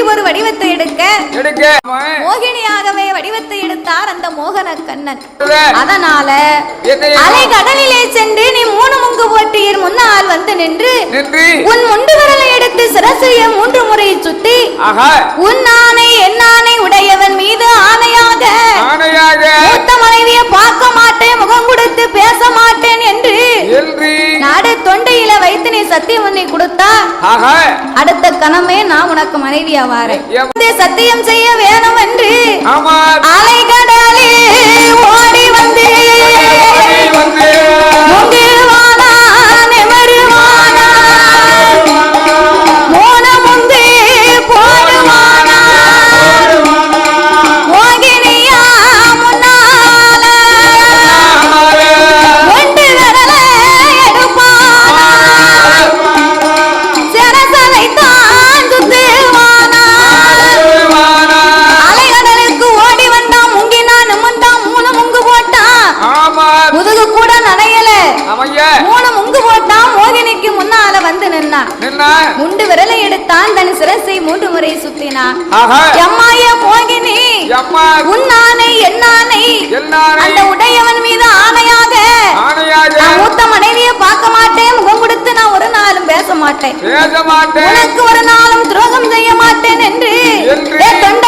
அப்படி ஒரு வடிவத்தை எடுக்க மோகினியாகவே வடிவத்தை எடுத்தார் அந்த மோகன கண்ணன். அதனால அலை கடலிலே சென்று நீ மூணு முங்கு போட்டியின் முன்னால் வந்து நின்று உன் முண்டு விரலை எடுத்து சிரசைய மூன்று முறை சுத்தி உன் ஆணை என் ஆணை உடையவன் மீது ஆணைய சத்தியம் பண்ணி கொடுத்தா அடுத்த கணமே நான் உனக்கு எம்- இந்த சத்தியம் செய்ய வேணும் என்று ஆமா. முதுகு கூட நனையல. மூணு முங்கு போட்டான் மோகினிக்கு முன்னால வந்து நின்னான் முண்டு விரலை எடுத்தான் தன் சிரசை மூன்று முறை சுத்தினான் எம்மாய மோகினி உன்னானை என்னானை. அந்த உடையவன் மீது ஆணையாக. நான் மூத்த மனைவியை பார்க்க மாட்டேன். முகம் கொடுத்து நான் ஒரு நாளும் பேச மாட்டேன். உனக்கு ஒரு நாளும் துரோகம் செய்ய மாட்டேன் என்று தொண்டை